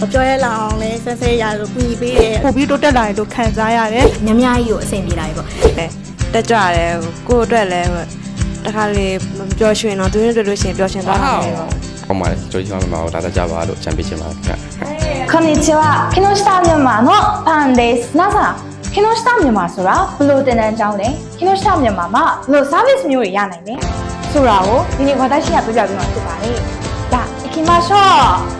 မပြောရလောက်အောင်လဲဆဲဆဲရလို့ကူညီပေးတယ်ပို့ပြီးတိုးတက်လာတယ်လို့ခံစားရတယ် ညမကြီးကိုအဆင်ပြေလာပြီပေါ့ တက်ကြတယ်ကိုယ့်အတွက်လည်းတခါလေမပျော်ရွှင်တော့သူတို့တို့ရှင်ပျော်ရွှင်သွားတာလေ ဟုတ်ပါတယ်ကျွန်တော်ဒီမှာဒါတက်ကြပါလို့ချန်ပီချင်ပါတယ်ခင်ဗျ こんにちは木下မြန်မာのパンです皆さん木下မြန်မာဆိုတာဘယ်လိုတင်တန်းကြောင်းလဲ木下မြန်မာမှာဘယ်လို service မျိုးတွေရနိုင်လဲဆိုတာကိုဒီနေ့ဝါဒရှိရပြပြပေးမှာဖြစ်ပါတယ်じゃあ行きましょう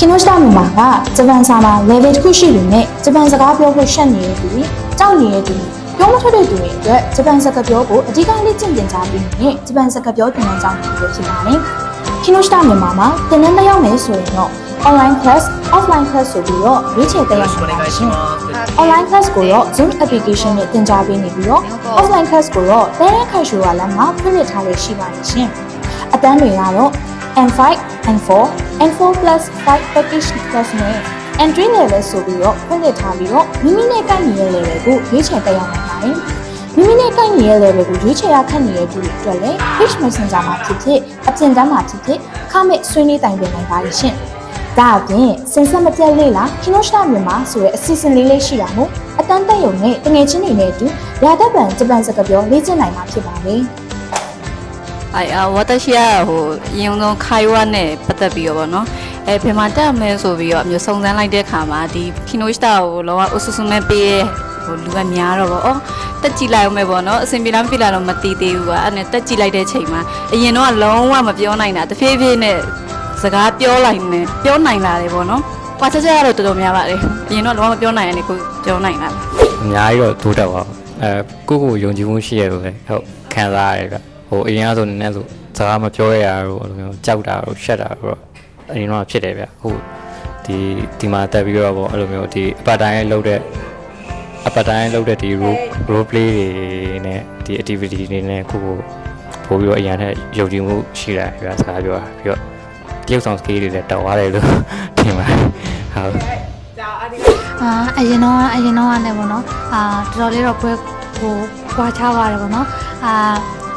Kinoshita Muma ကဂျပန်စာမှာ level တစ်ခုရှိပေမဲ့ဂျပန်စကားပြောဖို့ရှက်နေတဲ့သူတွေကြောက်နေတဲ့သူတွေပြောမထွက်တဲ့သူတွေအတွက်ဂျပန်စကားပြောကိုအဓိကလေ့ကျင့်သင်ကြားပေးနေတဲ့ဂျပန်စကားပြောသင်တန်းကျောင်းတစ်ခုဖြစ်ပါတယ်။ Kinoshita မြန်မာမှာသင်တန်းတက်ရောက်မယ်ဆိုရင်တော့ online class offline class ဆိုပြီးတော့ရွေးချယ်တက်ရောက်နိုင်ပါတယ်။ online class ကိုတော့ Zoom application နဲ့သင်ကြားပေးနေပြီးတော့ offline class ကိုတော့ Tera Casual လမ်းမှာဖွင့်လှစ်ထားလို့ရှိပါတယ်ရှင်။အတန်းတွေကတော့ M5, M4 N4 plus 5 package class နဲ့ entry level ဆိုပြီးတော့ဖွင့်လှစ်ထားပြီးတော့မိမိနဲ့ကိုက်ညီတဲ့ level ကိုရွေးချယ်တက်ရောက်နိုင်ပါတယ်။မိမိနဲ့ကိုက်ညီတဲ့ level ကိုရွေးချယ်ရခက်နေတဲ့သူတွေအတွက်လည်း page messenger မှာဖြစ်ဖြစ်အပြင်တန်းမှာဖြစ်ဖြစ်ခမဲ့ဆွေးနွေးတိုင်ပင်နိုင်ပါတယ်ရှင်။ဒါအပြင်စင်ဆက်မပြတ်လေးလားခီနိုရှတာမြန်မာဆိုတဲ့အစီအစဉ်လေးလေးရှိတာမို့အတန်းတက်ရုံနဲ့တငယ်ချင်းတွေနဲ့အတူရာသက်ပံဂျပန်စကားပြောလေ့ကျင့်နိုင်မှာဖြစ်ပါတယ်။ အဲအဝတရှိရဟိုအရင်ဆုံးခိုင်ဝါနဲ့ပတ်သက်ပြီးတော့ဗောနော်အဲဘယ်မှာတက်မလဲဆိုပြီးတော့အမျိုးစုံစမ်းလိုက်တဲ့ခါမှာဒီခီနိုစတာကိုလောကအဆူဆူမဲ့ပေးရဲ့ဟိုလူကများတော့ဗောအော်တက်ကြည့်လိုက်အောင်မယ်ဗောနော်အဆင်ပြေလားမပြေလားတော့မသိသေးဘူးကွာအဲ့နဲ့တက်ကြည့်လိုက်တဲ့ချိန်မှာအရင်တော့လုံးဝမပြောနိုင်တာတဖြည်းဖြည်းနဲ့စကားပြောလိုက်နေပြောနိုင်လာတယ်ဗောနော်ကွာချက်ချက်ကတော့တော်တော်များပါတယ်အရင်တော့လုံးဝမပြောနိုင်ရနေကိုပြောနိုင်တာအများကြီးတော့တိုးတက်ပါဘူးအဲကိုယ့်ကိုယ်ယုံကြည်မှုရှိရလို့လည်းဟုတ်ခံစားရတယ်ဗျ ဟိုအရင်ကဆိုနည်းနည်းဆိုစကားမပြောရတာတော့အဲ့လိုမျိုးကြောက်တာတော့ရှက်တာတော့အရင်တော့ဖြစ်တယ်ဗျဟိုဒီဒီမှာတက်ပြီးတော့ဗောအဲ့လိုမျိုးဒီအပတ်တိုင်းလုပ်တဲ့အပတ်တိုင်းလုပ်တဲ့ဒီ role role play တွေနဲ့ဒီ activity တွေနဲ့ကိုယ့်ကိုပို့ပြီးတော့အရင်ကယုံကြည်မှုရှိတာဗျစကားပြောတာပြီးတော့တရုပ်ဆောင် skill တွေလည်းတောက်သွားတယ်လို့ထင်ပါတယ်ဟုတ်အာအရင်တော့အရင်တော့ကလည်းပေါ့နော်အာတော်တော်လေးတော့ပွဲဟိုကွာချပါတယ်ပေါ့နော်အာ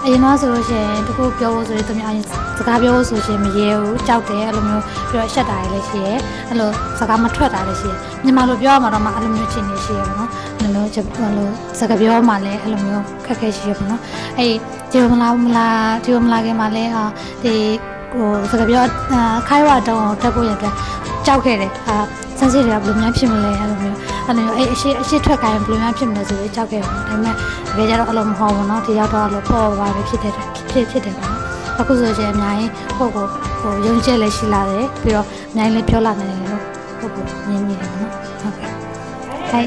အရင်တော့ဆိုလို့ရှိရင်တခုပြောဖို့ဆိုရင်သူများစကားပြောဖို့ဆိုရှင်မရဲဘူးကြောက်တယ်အဲ့လိုမျိုးပြီးတော့ရှက်တာတွေလည်းရှိရဲအဲ့လိုစကားမထွက်တာလည်းရှိရဲမြန်မာလိုပြောရမှာတော့မှအဲ့လိုမျိုးချင်နေရှိရဲပေါ့နော်အဲ့လိုမျိုးဟိုလိုစကားပြောမှလည်းအဲ့လိုမျိုးခက်ခဲရှိရဲပေါ့နော်အဲ့ဒီမလာမလာဒီမလာခင်မှာလည်းအာဒီဟိုစကားပြောအာခိုင်းဝတောင်းတက်ဖို့ရတဲ့ကြောက်ခဲ့တယ်အာစမ်းစစ်တွေကဘယ်လိုများဖြစ်မလဲအဲ့လိုမျိုး အဲ့လိုမျိုးအဲ့အရှိအရှိထွက်ခိုင်းဘယ်လိုများဖြစ်မလဲဆိုပြီးကြောက်ခဲ့တယ်ဒါပေမဲ့တကယ်ကြတော့အဲ့လိုမဟုတ်ဘူးเนาะဒီရောက်တော့အဲ့လိုပေါ်ပါပဲဖြစ်တယ်ဖြစ်ဖြစ်တယ်ပေါ့နော်အခုဆိုရင်အများကြီးကိုယ့်ကိုဟိုယုံကြည်လည်းရှိလာတယ်ပြီးတော့အများကြီးလည်းပြောလာနိုင်တယ်လို့ဟုတ်ကိုမြင်မိတယ်ပေါ့နော်ဟုတ်ကဲ့ဟဲ့